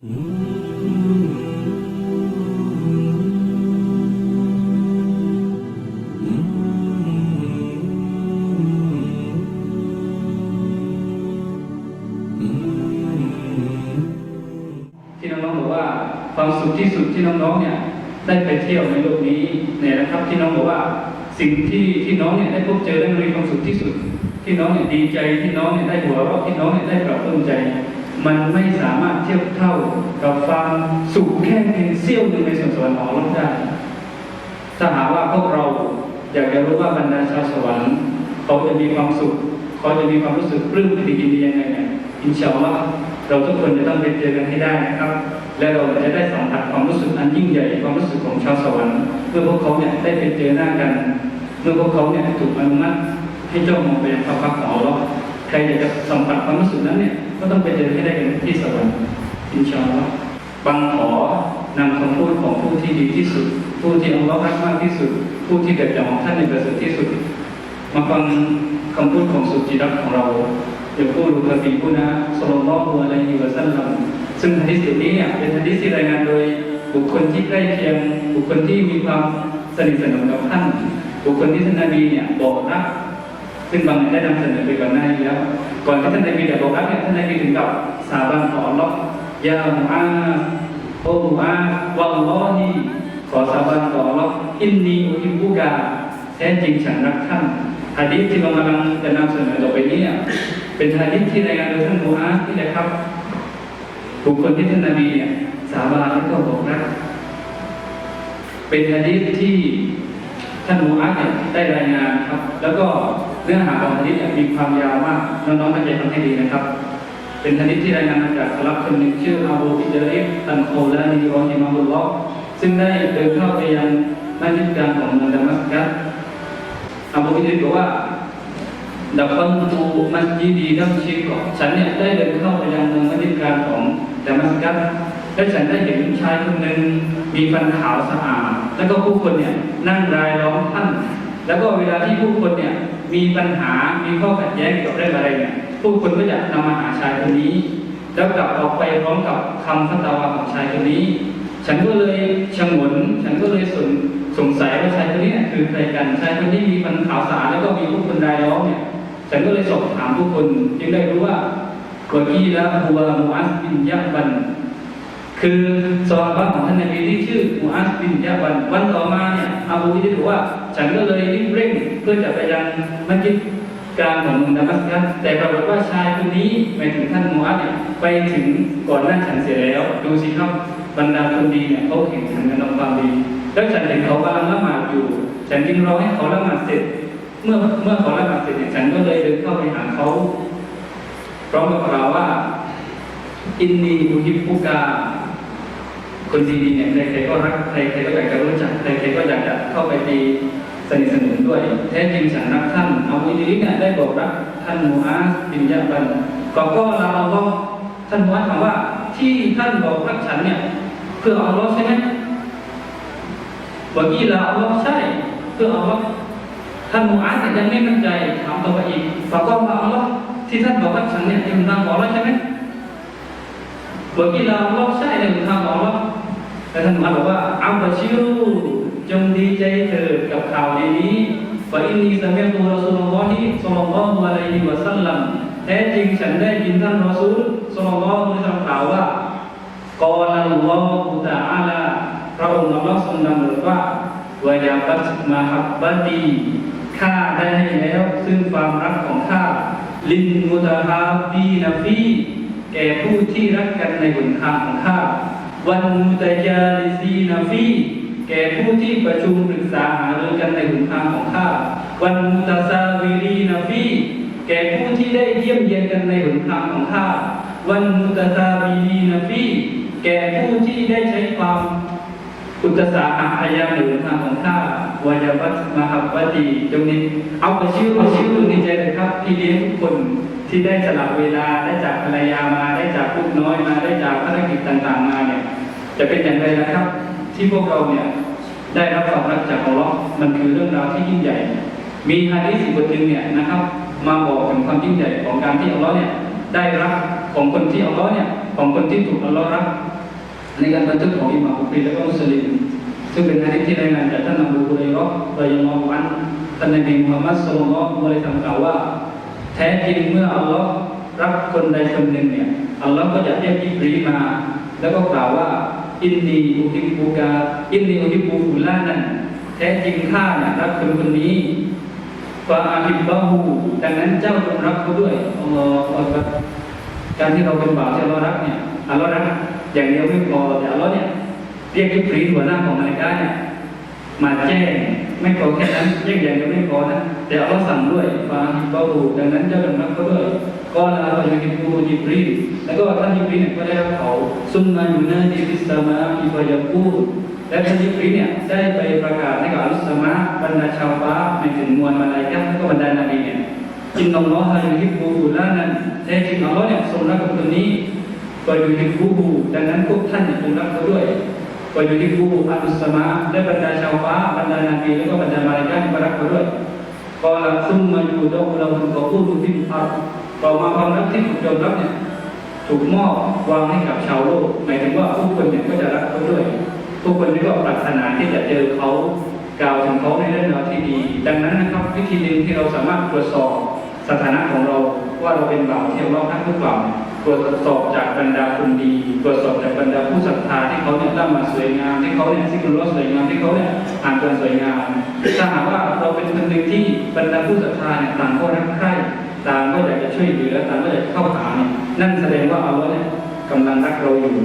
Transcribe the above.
ที่น้องๆบอกว่าความสุขที่สุดที่น้องๆเนี่ยได้ไปเที่ยวในโลกนี้เนี่ยนะครับที่น้องบอกว่าสิ่งที่ที่น้องเนี่ยได้พบเจอได้มีความสุขที่สุด ที่น้องเนี่ยดีใจที่น้องเนี่ยได้หัวเราะที่น้องเนี่ยได้ปรับปลื้มใจ มันไม่สามารถเทียบเท่ากับความสุขแค่เพียงเสี้ยวหนึ่งในสวนสวรรค์ของเราได้ ถ้าหากว่าพวกเราอยากจะรู้ว่าบรรดาชาวสวรรค์เขาจะมีความสุขเขาจะมีความรู้สึกปลื้มปิติยินดียังไงเนี่ยอินชาอัลลอฮ์เราทุกคนจะต้องไปเจอกันให้ได้นะครับ และเราจะได้สัมผัสความรู้สึกอันยิ่งใหญ่ความรู้สึกของชาวสวรรค์เมื่อพวกเขาเนี่ยได้ไปเจอหน้ากัน เมื่อพวกเขาเนี่ยถูกอนุมัติให้เจ้ามองไปยังพระพักตร์ของอัลลอฮ์ใครอยากจะสัมผัสความรู้สึกนั้นเนี่ย ก็ต้องไปเจอให้ได้กันที่สวรรค์อินชาอัลลอฮ์บังขอนำคำพูดของผู้ที่ดีที่สุด ผู้ที่อัลลอฮ์รักมากที่สุด ผู้ที่เกิดจากของท่านในประเสริฐที่สุด มาฟังคำพูดของสุจิรักของเราเดี๋ยวผู้รู้กระปีผู้นะสโลมอฮัวอะไรอยู่กับสั้นลำซึ่งฮะดิษนี้เนี่ยเป็นฮะดิษที่รายงานโดย บุคคลที่ใกล้เคียง บุคคลที่มีความสนิทสนมกับท่าน บุคคลที่ท่านนบีเนี่ยบอกรักซึ่งบางท่านได้นำเสนอไปก่อนหน้านี้แล้ว ก่อนที่ท่านนบีจะบอกรักเนี่ยท่านนบีถึงกับสาบานต่ออัลลอฮ์ยามุอาโอมุอาวัลลอฮีขอสาบานต่ออัลลอฮ์อินนีอุฮิบบุกาแท้จริงฉันรักท่านฮะดีษที่เรากำลังจะนำเสนอต่อไปนี้เนี่ยเป็นฮะดีษที่รายงานโดยท่านมูอาสนี่แหละครับบุคคลที่ท่านนบีเนี่ยสาบานแล้วก็บอกรักเป็นฮะดีษที่ท่านมูอาเนี่ยได้รายงานครับ แล้วก็ เนื้อหาของฮะดีษเนี่ยมีความยาวมากน้องๆตั้งใจฟังให้ดีนะครับ เป็นฮะดีษที่รายงานมาจากสลับคนหนึ่งชื่ออาบูอิดริฟอันโคลานีรอฮิมาบุลล็อฮ์ซึ่งได้เดินเข้าไปยังมัสยิดกางของเมืองดามัสกัสอาบูอิดริฟบอกว่าดับฟันตูมัสยิดีดัมชีกฉันเนี่ยได้เดินเข้าไปยังเมืองมัสยิดกลางของดามัสกัสและฉันได้เห็นชายคนหนึ่งมีฟันขาวสะอาด แล้วก็ผู้คนเนี่ยนั่งรายล้อมท่าน แล้วก็เวลาที่ผู้คนเนี่ย มีปัญหา มีข้อขัดแย้งเกี่ยวกับเรื่องอะไรเนี่ย ผู้คนก็จะนำมาหาชายคนนี้ แล้วกลับออกไปพร้อมกับคำพัตวาของชายคนนี้ ฉันก็เลยชงน ฉันก็เลยสงสงสัยว่าชายคนนี้คือใครกัน ชายคนที่มีฟันขาสาดแล้วก็มีผู้คนรายล้อมเนี่ย ฉันก็เลยสอบถามผู้คนจึงได้รู้ว่าวกีละบัวมูอัสบินยะบัน คือซอฮาบะของท่านนบีที่ชื่อมูอัสบินยะบัน วันต่อมาเนี่ยอาบูอิดบอกว่า ฉันก็เลยรีบเร่งเพื่อจะไปยังมัสยิดกลางของเมืองดามัสกัสแต่ปรากฏว่าชายคนนี้หมายถึงท่านมูอัสเนี่ยไปถึงก่อนหน้าฉันเสียแล้ว ดูสิครับบรรดาคนดีเนี่ยเขาแข่งขันกันทำความดี แล้วฉันเห็นเขากำลังละหมาดอยู่ ฉันจึงรอให้เขาละหมาดเสร็จ เมื่อเมื่อเขาละหมาดเสร็จเนี่ยฉันก็เลยเดินเข้าไปหาเขาพร้อมกับกล่าวว่าอินนีอุฮิบปุกา คนดีๆเนี่ยใครๆก็รักใครๆก็อยากจะรู้จักใครๆก็อยากจะเข้าไปตีสนิทสนมด้วยแท้จริงฉันรักท่านเอาอิดริเนี่ยได้บอกรักท่านมูอาสบินยะบันก็ก็ลาอัลลอท่านมูอาสถามว่าที่ท่านบอกรักฉันเนี่ยเพื่ออัลลอฮ์ใช่ไหมบอกกี่ลาอัลลอฮ์ใช่เพื่ออัลลอฮ์ท่านมูอาสเนี่ยังไม่มั่นใจถามต่อไปอีกบอกก็ลาอัลลอฮ์ที่ท่านบอกรักฉันเนี่ยยังตามบอกแล้วใช่ไหมบอกกีฬาอัลลอฮ์ใช่ในหนทางของอัลลอฮ์ แต่ท่านมาบอกว่าอัลบาชิรูจงดีใจเถิดกับข่าวดีนี้ว่าอินนีสมิอตุรอซูลุลลอฮิศ็อลลัลลอฮุอะลัยฮิวะซัลลัมแท้จริงฉันได้ยินท่านรอซูลศ็อลลัลลอฮุอะลัยฮิวะซัลลัมกล่าวว่ากอลัลลอฮุตะอาลาพระองค์อัลลอฮ์ทรงดำรัสว่าวายาบัตมาฮับบะตีข้าได้ให้แล้ว ซึ่งความรักของข้าลินมุตะฮาบีนาฟีแก่ผู้ที่รักกันในหนทางของข้า วันมุตยาลิซีนาฟีแก่ผู้ที่ประชุมปรึกษาหารือกันในหนทางของข้าวันมุตซาวิรีนาฟีแก่ผู้ที่ได้เยี่ยมเยียนกันในหนทางของข้าวันมุตซาวิรีนาฟีแก่ผู้ที่ได้ใช้ความอุตสาหะพยายามในหนทางของข้าวายาวัตมหับบตีจงนี้เอาไปชื่อเอาชื่อ พี่เลี้ยงทุกคนที่ได้สละเวลาได้จากภรรยามาได้จากลูกน้อยมาได้จากภารกิจต่างๆมาเนี่ยจะเป็นอย่างไรนะครับ ที่พวกเราเนี่ยได้รับความรักจากอัลลอฮ์มันคือเรื่องราวที่ยิ่งใหญ่ มีฮะดีษบทหนึ่งเนี่ยนะครับ มาบอกถึงความยิ่งใหญ่ของการที่อัลลอฮ์เนี่ยได้รับของคนที่อัลลอฮ์เนี่ยของคนที่ถูกอัลลอฮ์รักในการบันทึกของอิหม่ามบุครีและก็มุสลิมซึ่งเป็นฮะดีที่รายงานจากท่านอบูฮุเรยเราะห์รอยมองวันท่านนบีมุฮัมมัดสุลลัลลอฮุอะลัยฮิวะซัลลัมกล่าวว่า แท้จริงเมื่ออัลลอฮ์รักคนใดคนหนึ่งเนี่ยอัลลอฮ์ก็จะเรียกยิบรีมา แล้วก็กล่าวว่า อินนีอุฮิบูกาอินนีอุฮิบูฟุลานั่นแท้จริงข้าเนี่ยรักคนคนนี้ฟาอาฮิบบะฮูดังนั้นเจ้าจงรักเขาด้วยอัลลอฮฺอักบัรการที่เราเป็นบ่าวที่อัลลอฮ์รักเนี่ยอัลลอฮ์รักอย่างเดียวไม่พอแต่อัลลอฮ์เนี่ยเรียกยิบรีหัวหน้าของมาลาอิกะเนี่ยมาแจ้งไม่พอแค่นั้นแยกอย่างเดียวไม่พอนะ แต่อัลลอฮ์สั่งด้วยฟาฮิบาหูดังนั้นเจ้าจงรักเขาด้วยก็ลาเราอยู่ที่บูจิบรีแล้วก็ท่านจิบรีเนี่ยก็ได้รับเขาซุมมาอยู่หน้าดีฟิสตามาอิบายากูดและท่านจิบรีเนี่ยได้ไปประกาศให้กับอัลสมะบรรดาชาวฟ้าในถึงมวลมาลายกะและก็บรรดานบีเนี่ยอินนัลลอฮะยูฮิบบูฟูลานั้นแท้จริงอัลลอฮ์เนี่ยทรงรักคนนนี้ก็ยูฮิบบูฮูดังนั้นพวกท่านเนี่ยจงรักเขาด้วยวายุริบูอัลสมาและบรรดาชาวฟ้าบรรดานาบีแล้วก็บรรดามาลาอิกะที่รักเขาด้วย กอลังซุมมาอยู่ดอกเราหุนกอพูดุทิมอัลต่อมาความรักที่ถูกยอมรับเนี่ยถูกมอบวางให้กับชาวโลกหมายถึงว่าผู้คนเนี่ยก็จะรักเขาด้วยผู้คนนี่ก็ปรารถนาที่จะเจอเขากล่าวถึงเขาในเรื่องราวที่ดี ดังนั้นนะครับวิธีหนึ่งที่เราสามารถตรวจสอบสถานะของเราว่าเราเป็นบ่าวที่ยวรารักหรือเปล่าเนี่ย ตรวจสอบจากบรรดาคนดี ตรวจสอบจากบรรดาผู้ศรัทธาที่เขาเนี่ยร่ำมาสวยงามที่เขาเนี่ยที่คุณรสวยงามที่เขาเนี่ยอ่านจนสวยงามถ้าหากว่าเราเป็นคนหนึ่งที่บรรดาผู้ศรัทธาเนี่ยต่างก็รักใคร่ต่างก็อยากจะช่วยเหลือต่างก็อยากจะเข้าหาเนี่ยนั่นแสดงว่าเอาเนี่ยกำลังรักเราอยู่